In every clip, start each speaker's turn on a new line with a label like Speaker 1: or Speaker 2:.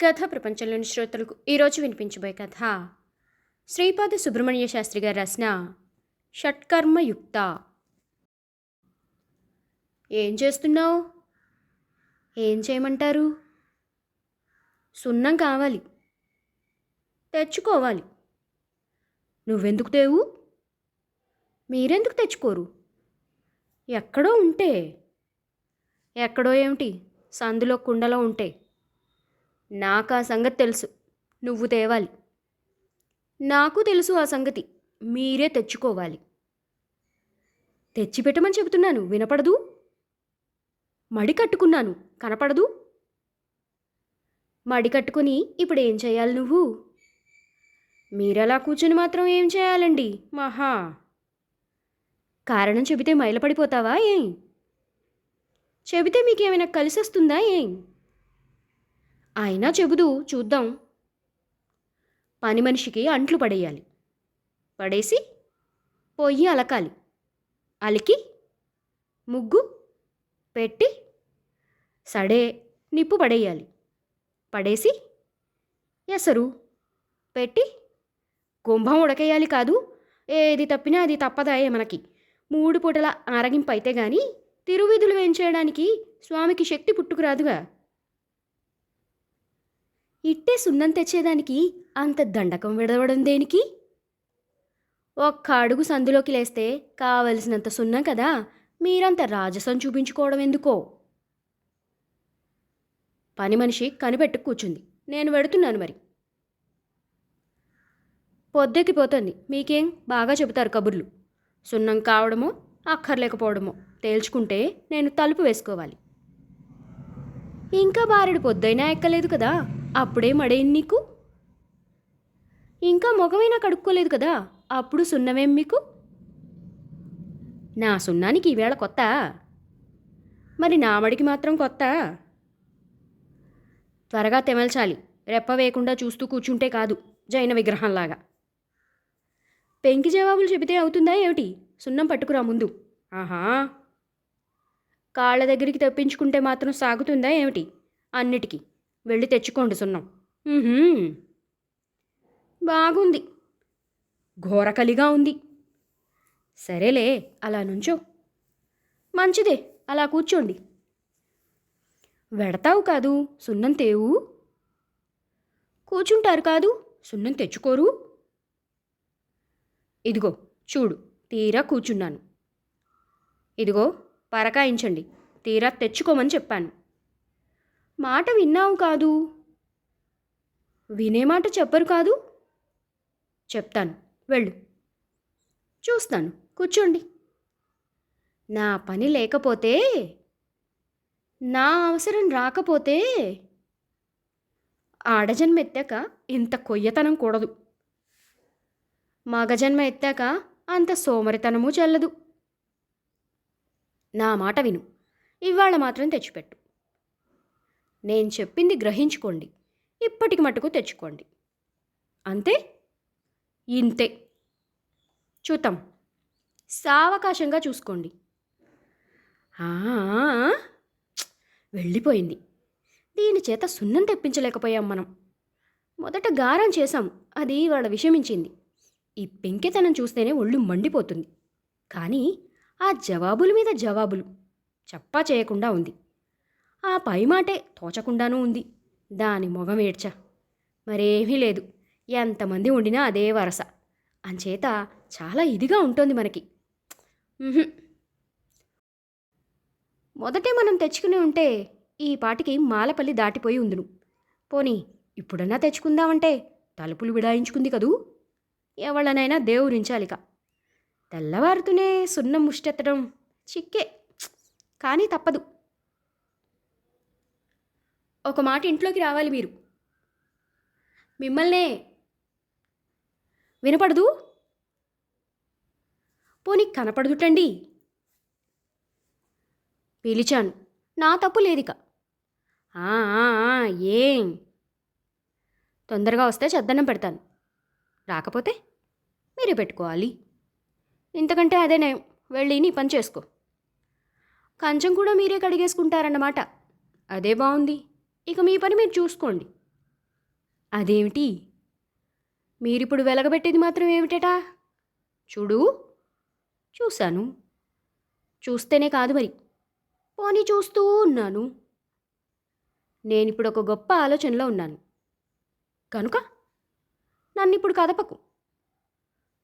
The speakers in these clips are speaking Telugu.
Speaker 1: కథ ప్రపంచంలోని శ్రోతలకు ఈరోజు వినిపించబోయే కథ. శ్రీపాద సుబ్రహ్మణ్య శాస్త్రి గారు రాసిన షట్కర్మయుక్త. ఏం చేస్తున్నావు? ఏం చేయమంటారు? సున్నం కావాలి. తెచ్చుకోవాలి. నువ్వెందుకు తేవు మీరెందుకు తెచ్చుకోరు? ఎక్కడో ఉంటే. ఎక్కడో ఏమిటి? సందులో కుండలో ఉంటే. నాకు ఆ సంగతి తెలుసు. నువ్వు తేవాలి. నాకు తెలుసు ఆ సంగతి. మీరే తెచ్చుకోవాలి. తెచ్చిపెట్టమని చెబుతున్నాను. వినపడదు? మడి కట్టుకున్నాను. కనపడదు? మడి కట్టుకుని ఇప్పుడు ఏం చేయాలి నువ్వు? మీరలా కూర్చుని మాత్రం ఏం చేయాలండి? మహా! కారణం చెబితే మైలపడిపోతావా ఏం చెబితే మీకేమైనా కలిసి వస్తుందా ఏం అయినా చెబుదు చూద్దాం. పని మనిషికి అంట్లు పడేయాలి. పడేసి పొయ్యి అలకాలి. అలికి ముగ్గు పెట్టి సడే నిప్పు పడేయాలి. పడేసి ఎసరు పెట్టి కుంభం ఉడకేయాలి కాదు ఏది తప్పినా అది తప్పదాయే మనకి. మూడు పూటల ఆరగింపు అయితే గాని తిరువిధులు వేయించేయడానికి స్వామికి శక్తి పుట్టుకురాదుగా. ఇట్టే సున్నం తెచ్చేదానికి అంత దండకం విడవడం దేనికి? ఒక్క అడుగు సందులోకి లేస్తే కావలసినంత సున్నం కదా? మీరంత రాజసం చూపించుకోవడం ఎందుకో? పని మనిషి కనిపెట్టు కూర్చుంది. నేను వెడుతున్నాను మరి. పొద్దెక్కిపోతుంది మీకేం బాగా చెబుతారు కబుర్లు? సున్నం కావడమో అక్కర్లేకపోవడమో తేల్చుకుంటే నేను తలుపు వేసుకోవాలి. ఇంకా బారెడు పొద్దైనా ఎక్కలేదు కదా? అప్పుడే మడేం నీకు? ఇంకా మొగమైనా కడుక్కోలేదు కదా? అప్పుడు సున్నమేం మీకు? నా సున్నానికి ఈవేళ కొత్త? మరి నా మడికి మాత్రం కొత్త? త్వరగా తెమల్చాలి. రెప్ప వేయకుండా చూస్తూ కూర్చుంటే కాదు జైన విగ్రహంలాగా. పెంకి జవాబులు చెబితే అవుతుందా ఏమిటి? సున్నం పట్టుకురా ముందు. ఆహా! కాళ్ళ దగ్గరికి తెప్పించుకుంటే మాత్రం సాగుతుందా ఏమిటి? అన్నిటికీ. వెళ్ళి తెచ్చుకోండి సున్నం. బాగుంది. ఘోరకలిగా ఉంది. సరేలే అలా నుంచో. మంచిదే అలా కూర్చోండి. వెడతావు కాదు సున్నం తేవు. కూర్చుంటారు కాదు సున్నం తెచ్చుకోరు. ఇదిగో చూడు తీరా కూర్చున్నాను. ఇదిగో పరకాయించండి. తీరా తెచ్చుకోమని చెప్పాను. మాట విన్నావు కాదు? వినే మాట చెప్పరు కాదు? చెప్తాను. వెళ్ళు. చూస్తాను. కూర్చోండి. నా పని లేకపోతే నా అవసరం రాకపోతే ఆడజన్మ ఎత్తాక ఇంత కొయ్యతనం కూడదు. మగజన్మ ఎత్తాక అంత సోమరితనము చెల్లదు. నా మాట విను. ఇవాళ మాత్రం తెచ్చిపెట్టు. నేను చెప్పింది గ్రహించుకోండి. ఇప్పటికి మటుకు తెచ్చుకోండి. అంతే? ఇంతే. చూద్దాం. సావకాశంగా చూసుకోండి. ఆ, వెళ్ళిపోయింది. దీని చేత సున్నం తెప్పించలేకపోయాం మనం. మొదట గారం చేశాం. అది వాళ్ళ విషమించింది. ఈ పెంకితనం చూస్తేనే ఒళ్ళు మండిపోతుంది. కానీ ఆ జవాబుల మీద జవాబులు. చెప్పా చేయకుండా ఉంది. ఆ పై మాటే తోచకుండానూ ఉంది. దాని మొగం ఏడ్చా. మరేమీ లేదు. ఎంతమంది ఉండినా అదే వరస. అంచేత చాలా ఇదిగా ఉంటుంది మనకి. మొదటే మనం తెచ్చుకుని ఉంటే ఈ పాటికి మాలపల్లి దాటిపోయి ఉందును. పోనీ ఇప్పుడన్నా తెచ్చుకుందామంటే తలుపులు విడాయించుకుంది కదూ? ఎవళ్ళనైనా దేవురించాలిక. తెల్లవారుతూనే సున్నం ముష్టెత్తడం చిక్కే. కానీ తప్పదు. ఒక మాట ఇంట్లోకి రావాలి మీరు. మిమ్మల్నే వినపడదు? పోనీ కనపడుదుటండి. పిలిచాను. నా తప్పు లేదిక. ఆ, ఏం? తొందరగా వస్తే చద్దన్నం పెడతాను. రాకపోతే మీరే పెట్టుకోవాలి. ఇంతకంటే అదే నయం వెళ్ళి నీ పని చేసుకో. కంచం కూడా మీరే కడిగేసుకుంటారన్నమాట. అదే బాగుంది ఇక మీ పని మీరు చూసుకోండి. అదేమిటి? మీరిప్పుడు వెలగబెట్టేది మాత్రం ఏమిటట? చూడు. చూశాను. చూస్తేనే కాదు మరి. పోనీ చూస్తూ ఉన్నాను. నేనిప్పుడు ఒక గొప్ప ఆలోచనలో ఉన్నాను. కనుక నన్ను ఇప్పుడు కదపకు.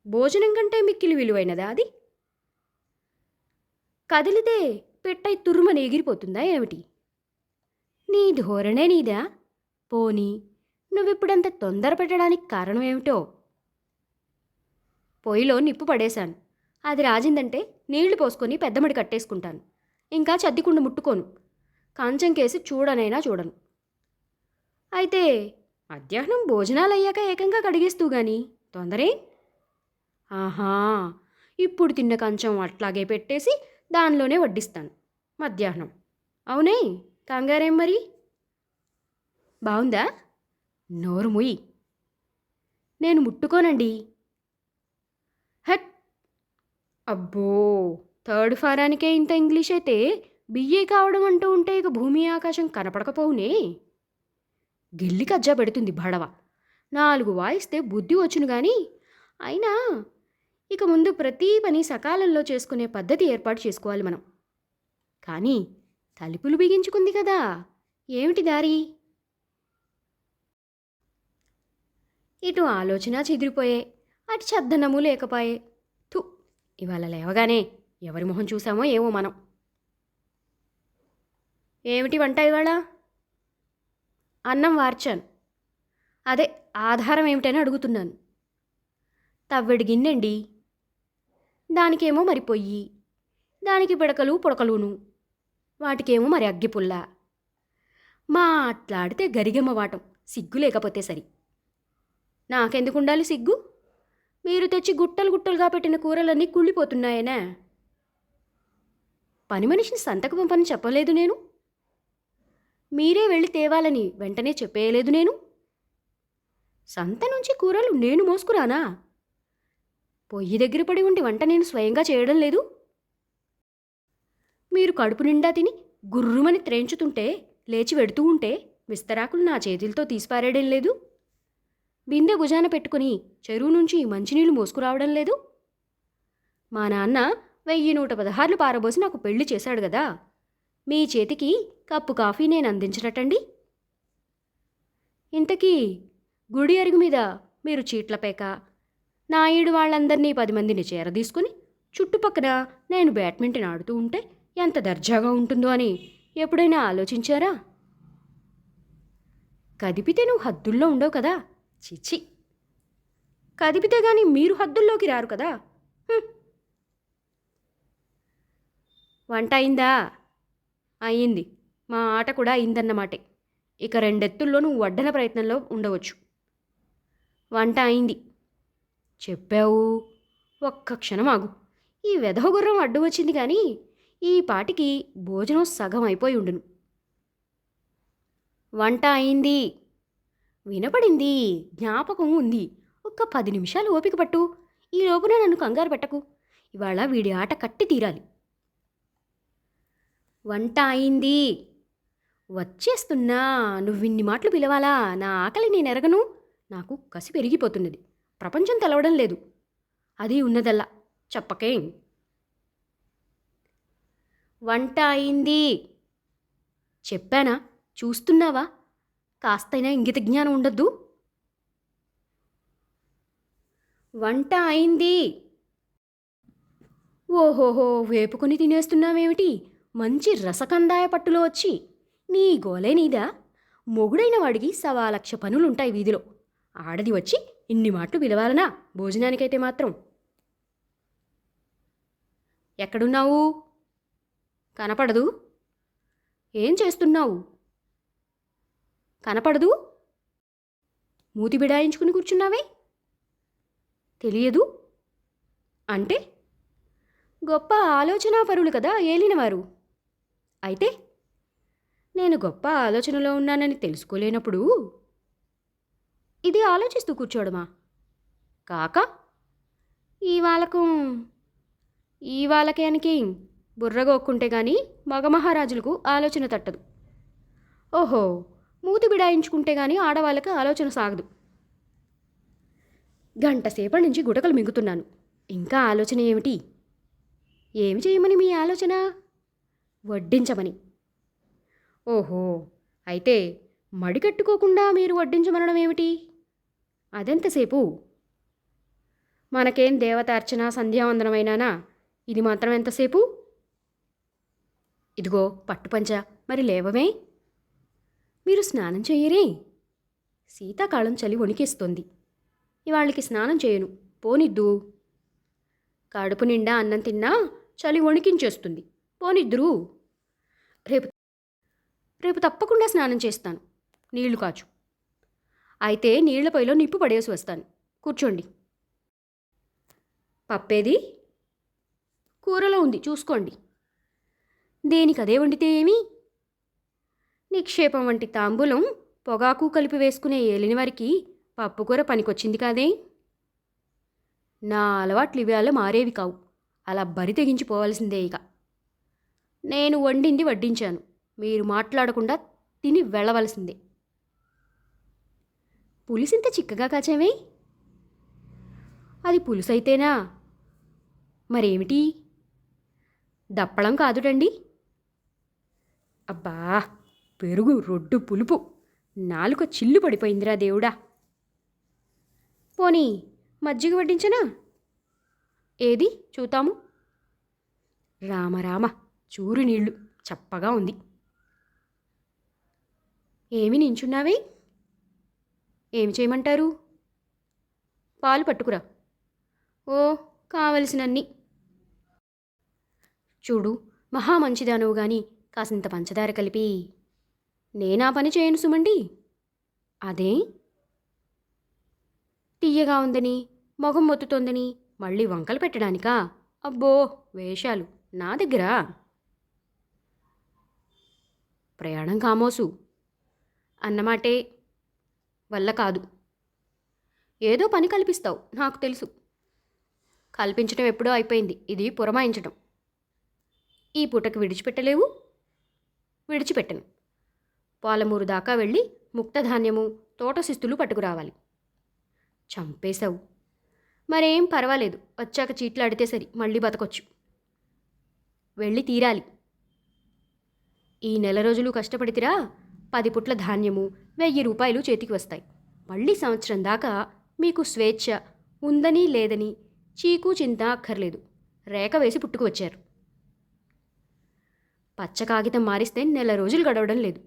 Speaker 1: భోజనం కంటే మిక్కిలి విలువైనదా అది? కదిలితే పెట్టై తుర్రుమని ఎగిరిపోతుందా ఏమిటి? నీ ధోరణే నీదా? పోనీ నువ్విప్పుడంత తొందర పెట్టడానికి కారణం ఏమిటో? పొయ్యిలో నిప్పు పడేశాను. అది రాజిందంటే నీళ్ళు పోసుకొని పెద్దమడి కట్టేసుకుంటాను. ఇంకా చద్దికుండా ముట్టుకోను. కంచం కేసి చూడనైనా చూడను. అయితే మధ్యాహ్నం భోజనాలు అయ్యాక ఏకంగా కడిగేస్తూ గాని తొందరే? ఆహా ఇప్పుడు తిన్న కంచం అట్లాగే పెట్టేసి దానిలోనే వడ్డిస్తాను. మధ్యాహ్నం. అవునే కంగారేం మరి? బాగుందా నోరు ముయ్యి నేను ముట్టుకోనండి. హట్! అబ్బో థర్డ్ ఫారానికే ఇంత ఇంగ్లీష్ అయితే బిఏ కావడం అంటూ ఉంటే ఇక భూమి ఆకాశం కనపడకపోవునే. గిల్లి కజ్జా పెడుతుంది బడవ నాలుగు వాయిస్తే బుద్ధి వచ్చును కానీ అయినా ఇక ముందు ప్రతి పని సకాలంలో చేసుకునే పద్ధతి ఏర్పాటు చేసుకోవాలి మనం. కానీ తలుపులు బిగించుకుంది కదా. ఏమిటి దారి? ఇటు ఆలోచన చెదిరిపోయే అటు చద్దనము లేకపోయే. థు ఇవాళ లేవగానే ఎవరి మొహం చూసామో ఏమో మనం. ఏమిటి వంట ఇవాళ? అన్నం వార్చాను. అదే ఆధారం ఏమిటని అడుగుతున్నాను. తవ్వెడి గిన్నెండి. దానికేమో మరి పొయ్యి. దానికి పిడకలు పుడకలును. వాటికేమో మరి అగ్గిపుల్ల. మాట్లాడితే గరిగెమ్మ వాటం సిగ్గు లేకపోతే సరి. నాకెందుకు ఉండాలి సిగ్గు? మీరు తెచ్చి గుట్టలు గుట్టలుగా పెట్టిన కూరలన్నీ కుళ్ళిపోతున్నాయనే? పని మనిషిని సంతకు పంపని చెప్పలేదు నేను. మీరే వెళ్ళి తేవాలని వెంటనే చెప్పేయలేదు నేను. సంత నుంచి కూరలు నేను మోసుకురానా? పొయ్యి దగ్గర పడి ఉండి వంట నేను స్వయంగా చేయడం లేదు. మీరు కడుపు నిండా తిని గుర్రుమని త్రేంచుతుంటే లేచి వెడుతూ ఉంటే విస్తరాకులు నా చేతులతో తీసిపారేయడం లేదు. బిందె భుజాన పెట్టుకుని చెరువు నుంచి మంచినీళ్ళు మోసుకురావడం లేదు. మా నాన్న వెయ్యి నూట పదహార్లు పారబోసి నాకు పెళ్ళి చేశాడు కదా మీ చేతికి కప్పు కాఫీ నేను అందించినట్టండి? ఇంతకీ గుడి అరుగు మీద మీరు చీట్ల పేక నాయుడు వాళ్ళందరినీ పది మందిని చేరదీసుకుని చుట్టుపక్కన నేను బ్యాడ్మింటన్ ఆడుతూ ఉంటే ఎంత దర్జాగా ఉంటుందో అని ఎప్పుడైనా ఆలోచించారా? కదిపితే నువ్వు హద్దుల్లో ఉండవు కదా? చిచి కదిపితే గాని మీరు హద్దుల్లోకి రారు కదా? వంట అయిందా? అయింది. మా ఆట కూడా అయిందన్నమాటే. ఇక రెండెత్తుల్లో నువ్వు వడ్డన ప్రయత్నంలో ఉండవచ్చు. వంట అయింది. చెప్పావు. ఒక్క క్షణం ఆగు. ఈ వెధవగుర్రం అడ్డు వచ్చింది కానీ ఈ పాటికి భోజనం సగం అయిపోయి ఉండును. వంట అయింది. వినపడింది. జ్ఞాపకం ఉంది. ఒక్క పది నిమిషాలు ఓపిక పట్టు. ఈ లోపున నన్ను కంగారు పెట్టకు. ఇవాళ వీడి ఆట కట్టి తీరాలి. వంట అయింది. వచ్చేస్తున్నా. నువ్విన్ని మాటలు పిలవాలా? నా ఆకలి నేను ఎరగను. నాకు కసి పెరిగిపోతున్నది. ప్రపంచం తెలవడం లేదు. అది ఉన్నదల్లా. చెప్పకేం. వంట అయింది. చెప్పానా? చూస్తున్నావా? కాస్తైనా ఇంగిత జ్ఞానం ఉండద్దు. వంట అయింది. ఓహోహో వేపుకొని తినేస్తున్నావేమిటి? మంచి రసకందాయ పట్టులో వచ్చి. నీ గోలే నీదా? మొగుడైన వాడికి సవా లక్ష పనులుంటాయి వీధిలో. ఆడది వచ్చి ఇన్ని మాటలు పిలవాలనా? భోజనానికైతే మాత్రం. ఎక్కడున్నావు? కనపడదు. ఏం చేస్తున్నావు? కనపడదు? మూతి బిడాయించుకుని కూర్చున్నావే? తెలియదు? అంటే? గొప్ప ఆలోచనాపరులు కదా ఏలినవారు. అయితే? నేను గొప్ప ఆలోచనలో ఉన్నానని తెలుసుకోలేనప్పుడు ఇది ఆలోచిస్తూ కూర్చోడమా? కాక ఈ వాళ్ళకు ఈ గాని మగమహారాజులకు ఆలోచన తట్టదు. ఓహో మూతి బిడాయించుకుంటే గాని ఆడవాళ్ళకి ఆలోచన సాగదు. గంటసేపటి నుంచి గుటకలు మింగుతున్నాను. ఇంకా ఆలోచన ఏమిటి? ఏమి చేయమని మీ ఆలోచన? వడ్డించమని. ఓహో అయితే మడికట్టుకోకుండా మీరు వడ్డించమనడం ఏమిటి? అదెంతసేపు? మనకేం దేవతార్చన సంధ్యావందనమైనానా? ఇది మాత్రం ఎంతసేపు? ఇదిగో పట్టుపంచ మరి లేవమే మీరు స్నానం చేయరే శీతాకాలం చలి వణికేస్తోంది. ఇవాళ్ళకి స్నానం చేయను. పోనిద్దు. కడుపు నిండా అన్నం తిన్నా చలి వణికించేస్తుంది. పోనిద్దురు. రేపు రేపు తప్పకుండా స్నానం చేస్తాను. నీళ్ళు కాచు. అయితే నీళ్ళ పొయ్యిలో నిప్పు పడేసి వస్తాను. కూర్చోండి. పప్పేది? కూరలో ఉంది చూసుకోండి. దేనికి అదే వండితే ఏమి? నిక్షేపం వంటి తాంబూలం పొగాకు కలిపి వేసుకునే ఏలిన వారికి పప్పుకూర పనికొచ్చింది కాదే? నా అలవాట్లు ఇవాళ మారేవి కావు. అలా బరి తెగించిపోవాల్సిందే ఇక. నేను వండింది వడ్డించాను. మీరు మాట్లాడకుండా తిని వెళ్ళవలసిందే. పులిసింత చిక్కగా కాచామే అది పులుసైతేనా? మరేమిటి? దప్పడం కాదుటండి. అబ్బా పెరుగు రొడ్డు పులుపు. నాలుక చిల్లు పడిపోయిందిరా దేవుడా. పోనీ మజ్జిగ వడ్డించనా? ఏది? చూతాము. రామ రామ చూరు నీళ్ళు చప్పగా ఉంది. ఏమి నించున్నావే? ఏమి చేయమంటారు? పాలు పట్టుకురా. ఓ కావలసినన్ని. చూడు మహా మంచిదానవు గాని కాసింత పంచదార కలిపి. నేనా పని చేయను సుమండి. అదే? తీయగా ఉందని మొగం మొత్తుతోందని మళ్ళీ వంకలు పెట్టడానికా? అబ్బో వేషాలు. నా దగ్గర. ప్రయాణం కామోసు. అన్నమాటే వల్ల కాదు. ఏదో పని కల్పిస్తావు నాకు తెలుసు. కల్పించడం ఎప్పుడో అయిపోయింది ఇది పురమాయించడం ఈ పూటకి విడిచిపెట్టలేవు? విడిచిపెట్టను. పాలమూరు దాకా వెళ్ళి ముక్తధాన్యము తోట శిస్తులు పట్టుకురావాలి. చంపేశావు. మరేం పర్వాలేదు వచ్చాక చీట్లాడితే సరి మళ్ళీ బతకొచ్చు. వెళ్ళి తీరాలి. ఈ నెల రోజులు కష్టపడితిరా పది పుట్ల ధాన్యము వెయ్యి రూపాయలు చేతికి వస్తాయి. మళ్ళీ సంవత్సరం దాకా మీకు స్వేచ్ఛ ఉందని లేదని చీకు చింత అక్కర్లేదు. రేఖ వేసి పుట్టుకు వచ్చారు. పచ్చ కాగితం మారిస్తే నెల రోజులు గడవడం లేదు.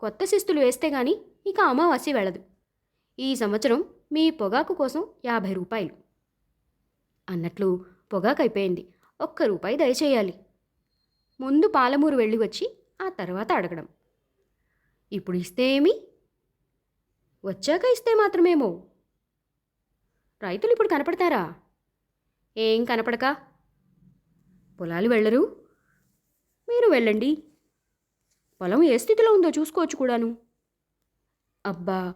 Speaker 1: కొత్త శిస్తులు వేస్తే గాని ఇక అమావాస్య వెళ్ళదు. ఈ సంవత్సరం మీ పొగాకు కోసం యాభై రూపాయలు. అన్నట్లు పొగాకు అయిపోయింది. ఒక్క రూపాయి దయచేయాలి. ముందు పాలమూరు వెళ్ళి వచ్చి ఆ తర్వాత అడగడం. ఇప్పుడు ఇస్తే ఏమి? వచ్చాక ఇస్తే మాత్రమేమో. రైతులు ఇప్పుడు కనపడతారా? ఏం కనపడక? పొలాలు వెళ్ళరు? మీరు వెళ్ళండి. పొలం ఏ స్థితిలో ఉందో చూసుకోవచ్చు కూడాను. అబ్బా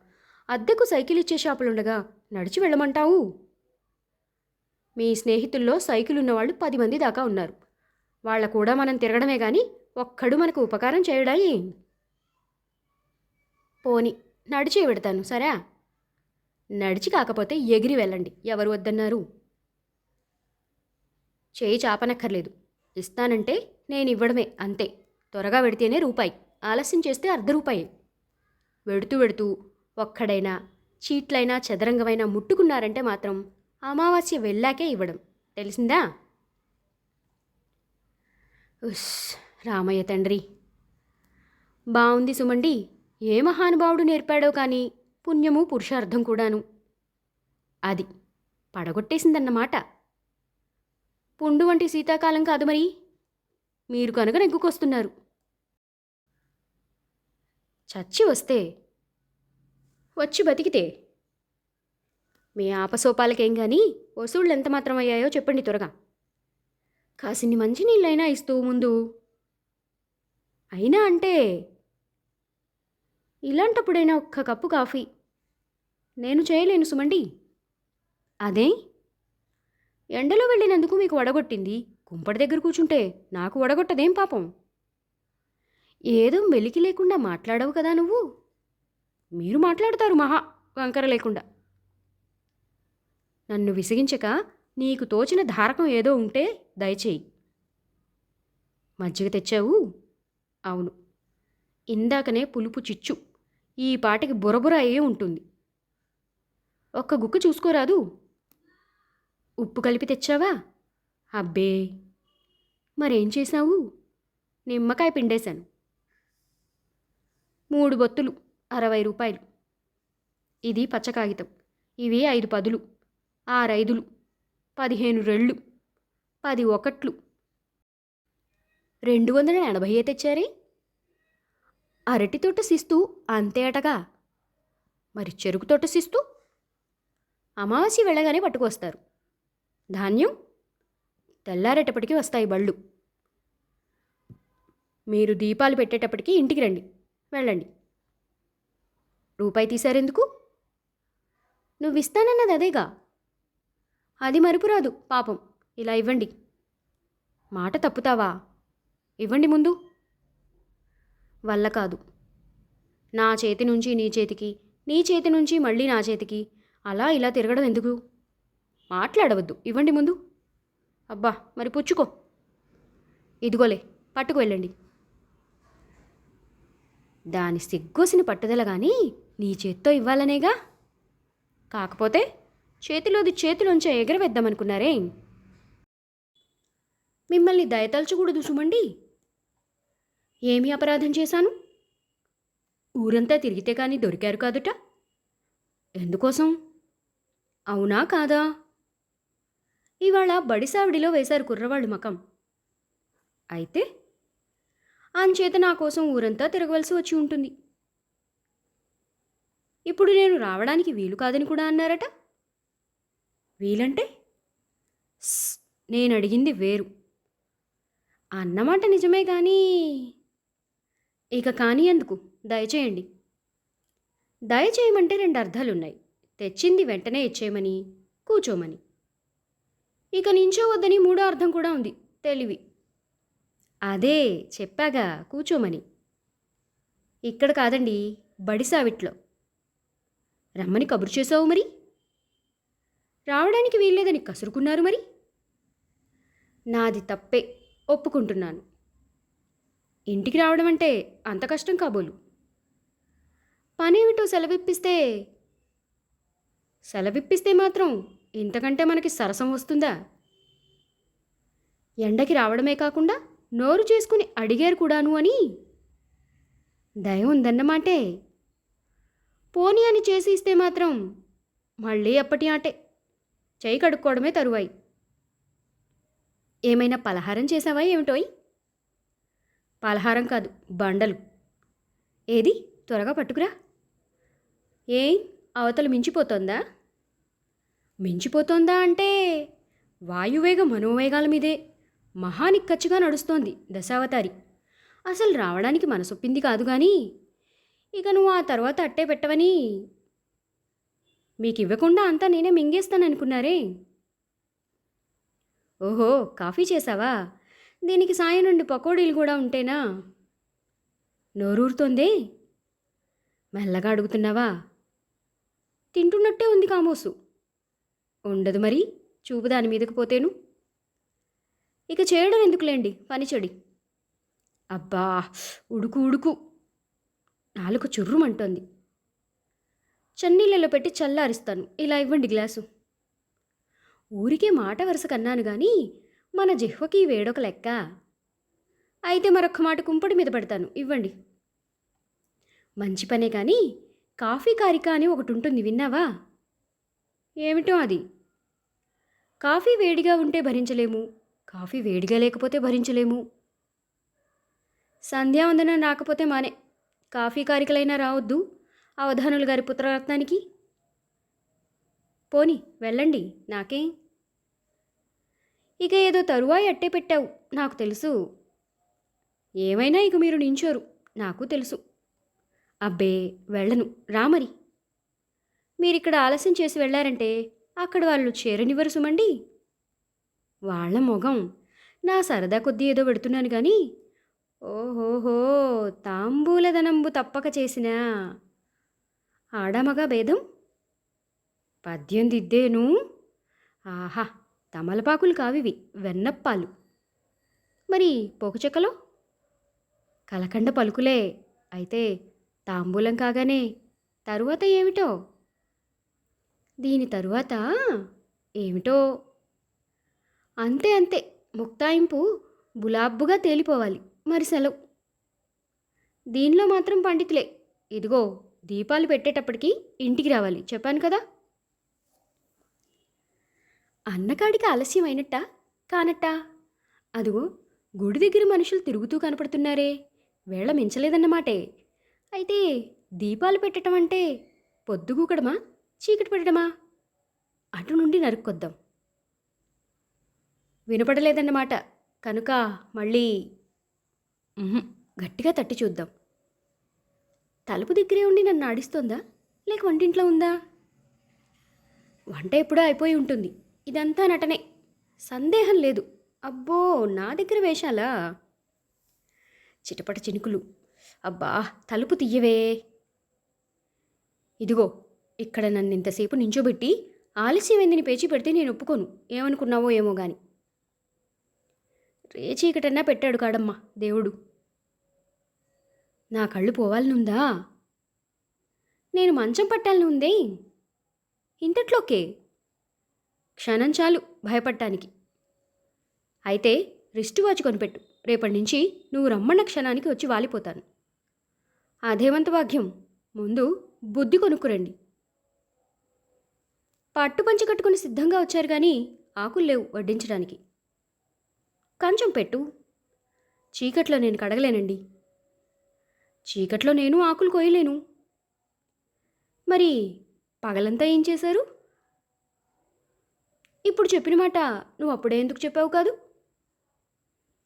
Speaker 1: అద్దెకు సైకిల్ ఇచ్చే షాపులుండగా నడిచి వెళ్ళమంటావు? మీ స్నేహితుల్లో సైకిల్ ఉన్నవాళ్ళు పది మంది దాకా ఉన్నారు. వాళ్ళ కూడా మనం తిరగడమే కానీ ఒక్కడు మనకు ఉపకారం చేయడాయి పోని నడిచి పెడతాను సరే? నడిచి కాకపోతే ఎగిరి వెళ్ళండి. ఎవరు వద్దన్నారు? చేయి చాపనక్కర్లేదు. ఇస్తానంటే నేను ఇవ్వడమే అంతే. త్వరగా పెడితేనే రూపాయి. ఆలస్యం చేస్తే అర్ధ రూపాయి. వెడుతూ వెడుతూ ఒక్కడైనా చీట్లైనా చదరంగమైనా ముట్టుకున్నారంటే మాత్రం అమావాస్య వెళ్ళాకే ఇవ్వడం. తెలిసిందా? ఉస్ రామయ్య తండ్రి. బాగుంది సుమండి. ఏ మహానుభావుడు నేర్పాడో కానీ పుణ్యము పురుషార్థం కూడాను. అది పడగొట్టేసిందన్నమాట. పుండు వంటి శీతాకాలం కాదు మరి. మీరు కనుక నెగ్గుకొస్తున్నారు. చచ్చి వస్తే వచ్చి బతికితే. మీ ఆపసోపాలకేం కానీ వసూళ్ళు ఎంత మాత్రం అయ్యాయో చెప్పండి త్వరగా. కాసిన్ని మంచినీళ్ళైనా ఇస్తూ ముందు. అయినా అంటే ఇలాంటప్పుడైనా ఒక్క కప్పు కాఫీ. నేను చేయలేను సుమండి. అదే? ఎండలో వెళ్ళినందుకు మీకు వడగొట్టింది. కుంపటి దగ్గర కూర్చుంటే నాకు వడగొట్టదేం పాపం? ఏదో మెలికి లేకుండా మాట్లాడవు కదా నువ్వు? మీరు మాట్లాడతారు మహా వంకర లేకుండా. నన్ను విసిగించక నీకు తోచిన ధారకం ఏదో ఉంటే దయచేయి. మజ్జిగ తెచ్చావు? అవును. ఇందాకనే పులుపు చిచ్చు. ఈ పాటికి బురబుర అయ్యే ఉంటుంది. ఒక్క గుక్క చూసుకోరాదు. ఉప్పు కలిపి తెచ్చావా? అబ్బే! మరేం చేశావు? నిమ్మకాయ పిండేశాను. మూడు బొత్తులు అరవై రూపాయలు. ఇది పచ్చ కాగితం. ఇవి ఐదు పదులు ఆరైదులు పదిహేను రెళ్ళు పది ఒకట్లు. రెండు వందల ఎనభై తెచ్చారే? అరటి తోట శిస్తు అంతే అటగా. మరి చెరుకు తోట శిస్తు అమావాస్య వెళ్ళగానే పట్టుకొస్తారు. ధాన్యం? తెల్లారేటప్పటికీ వస్తాయి బళ్ళు. మీరు దీపాలు పెట్టేటప్పటికి ఇంటికి రండి. వెళ్ళండి. రూపాయి తీశారెందుకు? నువ్వు ఇస్తానన్నది అదేగా. అది మరుపురాదు పాపం. ఇలా ఇవ్వండి. మాట తప్పుతావా? ఇవ్వండి ముందు. వల్ల కాదు. నా చేతి నుంచి నీ చేతికి నీ చేతి నుంచి మళ్ళీ నా చేతికి అలా ఇలా తిరగడం ఎందుకు? మాట్లాడవద్దు. ఇవ్వండి ముందు. అబ్బా మరి పుచ్చుకో. ఇదిగోలే పట్టుకు వెళ్ళండి. దాని సిగ్గోసిన పట్టుదల కానీ నీ చేత్తో ఇవ్వాలనేగా? కాకపోతే చేతిలోది చేతిలోంచి ఎగరవేద్దామనుకున్నారే? మిమ్మల్ని దయతలచకూడదు చూమండి ఏమి అపరాధం చేశాను? ఊరంతా తిరిగితే కానీ దొరికారు కాదుట? ఎందుకోసం? అవునా కాదా? ఇవాళ బడిసావిడిలో వేశారు కుర్రవాళ్ళు మకం. అయితే అంచేత నా కోసం ఊరంతా తిరగవలసి వచ్చి ఉంటుంది. ఇప్పుడు నేను రావడానికి వీలు కాదని కూడా అన్నారట? వీలంటే? స్, నేను అడిగింది వేరు. అన్నమాట నిజమే కానీ ఇక కానీ ఎందుకు దయచేయండి. దయచేయమంటే రెండు అర్థాలున్నాయి తెచ్చింది వెంటనే ఇచ్చేయమని కూర్చోమని ఇక నించోవద్దని మూడో అర్థం కూడా ఉంది తెలివి. అదే చెప్పాగా కూర్చోమని ఇక్కడ కాదండి బడిసావిట్లో. రమ్మని కబురు చేసావు మరి? రావడానికి వీల్లేదని కసురుకున్నారు మరి? నాది తప్పే ఒప్పుకుంటున్నాను. ఇంటికి రావడం అంటే అంత కష్టం కాబోలు. పనేమిటో సెలవిప్పిస్తే? సెలవిప్పిస్తే మాత్రం ఇంతకంటే మనకి సరసం వస్తుందా? ఎండకి రావడమే కాకుండా నోరు చేసుకుని అడిగారు కూడాను అని? దయ ఉందన్నమాటే. పోనీ అని చేసి ఇస్తే మాత్రం మళ్ళీ అప్పటి ఆటే. చేయి కడుక్కోవడమే తరువాయి. ఏమైనా పలహారం చేసావా ఏమిటోయ్? పలహారం కాదు బండలు. ఏది? త్వరగా పట్టుకురా. ఏం అవతల మించిపోతోందా? మించిపోతోందా అంటే వాయువేగ మనోవేగాల మీదే మహానిక్కచ్చిగా నడుస్తోంది దశావతారి. అసలు రావడానికి మనసొప్పింది కాదు కానీ ఇక నువ్వు ఆ తర్వాత అట్టే పెట్టవని మీకు ఇవ్వకుండా అంతా నేనే మింగేస్తాననుకున్నారే. ఓహో కాఫీ చేసావా? దీనికి సాయం నుండి పకోడీలు కూడా ఉంటేనా? నోరూరుతోంది? మెల్లగా అడుగుతున్నావా? తింటున్నట్టే ఉంది కామోసు. ఉండదు మరి చూపు దాని మీదకి పోతేను. ఇక చేయడం ఎందుకులేండి? పని చెడి. అబ్బా ఉడుకు ఉడుకు. నాలుగు చుర్రుమంటోంది. చన్నీళ్ళలో పెట్టి చల్లారిస్తాను. ఇలా ఇవ్వండి గ్లాసు. ఊరికే మాట వరుస కన్నాను కానీ మన జిహ్వకి వేడొక లెక్క. అయితే మరొక్క మాట కుంపటి మీద పెడతాను. ఇవ్వండి. మంచి పనే కానీ కాఫీ కారిక అని ఒకటి ఉంటుంది విన్నావా? ఏమిటో అది? కాఫీ వేడిగా ఉంటే భరించలేము. కాఫీ వేడిగా లేకపోతే భరించలేము. సంధ్యావందనం రాకపోతే మానే. కాఫీ కారికలైనా రావద్దు. అవధానులు గారి పుత్రరత్నానికి. పోని వెళ్ళండి. నాకేం ఇక ఏదో తరువాయి అట్టే పెట్టావు నాకు తెలుసు. ఏమైనా ఇక మీరు నించోరు నాకు తెలుసు. అబ్బే వెళ్ళను రామరి మీరిక్కడ ఆలస్యం చేసి వెళ్ళారంటే అక్కడ వాళ్ళు చేరనివ్వరు సుమండి. వాళ్ళ మొగం. నా సరదా కొద్దీ ఏదో పెడుతున్నాను కానీ ఓహోహో తాంబూలదనంబు తప్పక చేసినా ఆడామగా భేదం. పద్యం దిద్దేను. ఆహా తమలపాకులు కావివి వెన్నప్పాలు. మరి పోకచెక్కలో కలకండ పలుకులే. అయితే తాంబూలం కాగానే తరువాత ఏమిటో? దీని తరువాత ఏమిటో? అంతే అంతే. ముక్తాయింపు బులాబ్బుగా తేలిపోవాలి. మరి సెలవు? దీనిలో మాత్రం పండితులే. ఇదిగో దీపాలు పెట్టేటప్పటికి ఇంటికి రావాలి. చెప్పాను కదా? అన్నకాడికి ఆలస్యం అయినట్టా కానట్టా? అదిగో గుడి దగ్గర మనుషులు తిరుగుతూ కనపడుతున్నారే. వేళ మించలేదన్నమాటే. అయితే దీపాలు పెట్టడం అంటే పొద్దుగూకడమా చీకటి పెట్టడమా? అటు నుండి నరుక్కొద్దాం. వినపడలేదన్నమాట. కనుక మళ్ళీ గట్టిగా తట్టి చూద్దాం. తలుపు దగ్గరే ఉండి నన్ను ఆడిస్తోందా? లేక వంటింట్లో ఉందా? వంట ఎప్పుడో అయిపోయి ఉంటుంది. ఇదంతా నటనే. సందేహం లేదు. అబ్బో నా దగ్గర వేషాలా? చిటపట చినుకులు. అబ్బా తలుపు తీయవే ఇదిగో ఇక్కడ నన్ను ఇంతసేపు నించోబెట్టి ఆలస్యమైందని పేచి పెడితే నేను ఒప్పుకోను. ఏమనుకున్నావో ఏమో గాని. రేచీకటన్నా పెట్టాడు కాడమ్మా దేవుడు. నా కళ్ళు పోవాలనుందా? నేను మంచం పట్టాలని ఉందే ఇంతట్లోకే క్షణం చాలు భయపడటానికి అయితే రిస్ట్ వాచ్ కొనిపెట్టు. రేపటి నుంచి నువ్వు రమ్మన్న క్షణానికి వచ్చి వాలిపోతాను. అదేమంత భాగ్యం. ముందు బుద్ధి కొనుక్కురండి. పట్టు పంచి కట్టుకుని సిద్ధంగా వచ్చారు కానీ ఆకులు లేవు వడ్డించడానికి. కంచం పెట్టు. చీకట్లో నేను కడగలేనండి. చీకట్లో నేను ఆకులు కోయలేను. మరి పగలంతా ఏం చేశారు? ఇప్పుడు చెప్పిన మాట నువ్వు అప్పుడే ఎందుకు చెప్పావు కాదు?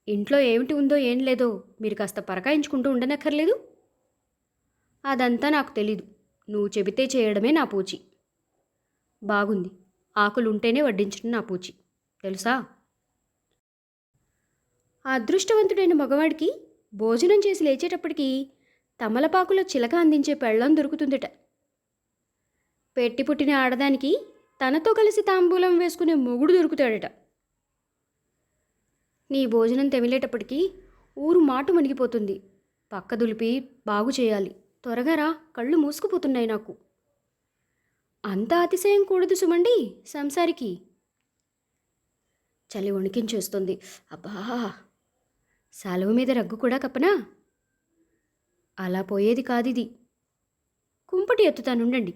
Speaker 1: ఇంట్లో ఏమిటి ఉందో ఏం లేదో మీరు కాస్త పరకాయించుకుంటూ ఉండనక్కర్లేదు. అదంతా నాకు తెలీదు. నువ్వు చెబితే చేయడమే నా పూచి. బాగుంది. ఆకులు ఉంటేనే వడ్డించడం నా పూచి. తెలుసా? ఆ అదృష్టవంతుడైన మగవాడికి భోజనం చేసి లేచేటప్పటికి తమలపాకులో చిలక అందించే పెళ్ళం దొరుకుతుందట. పెట్టి పుట్టిన ఆడదానికి తనతో కలిసి తాంబూలం వేసుకునే మొగుడు దొరుకుతాడట. నీ భోజనం తెమిలేటప్పటికీ ఊరు మాటు మునిగిపోతుంది పక్క దులిపి బాగు చేయాలి. త్వరగా రా కళ్ళు మూసుకుపోతున్నాయి నాకు. అంత అతిశయం కూడదు సుమండి సంసారికి. చలి వణికించేస్తుంది. అబ్బా! సెలవు మీద రగ్గు కూడా కప్పనా? అలా పోయేది కాదిది. కుంపటి ఎత్తుతానుండండి.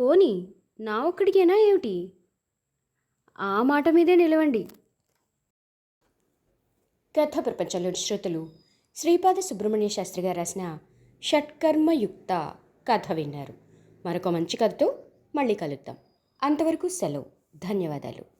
Speaker 1: పోని నా ఒక్కడికేనా ఏమిటి? ఆ మాట మీదే నిలవండి. కథ ప్రపంచంలోని శ్రోతలు శ్రీపాద సుబ్రహ్మణ్య శాస్త్రి గారు రాసిన షట్కర్మయుక్త కథ విన్నారు. మరొక మంచి కథతో మళ్ళీ కలుద్దాం. అంతవరకు సెలవు. ధన్యవాదాలు.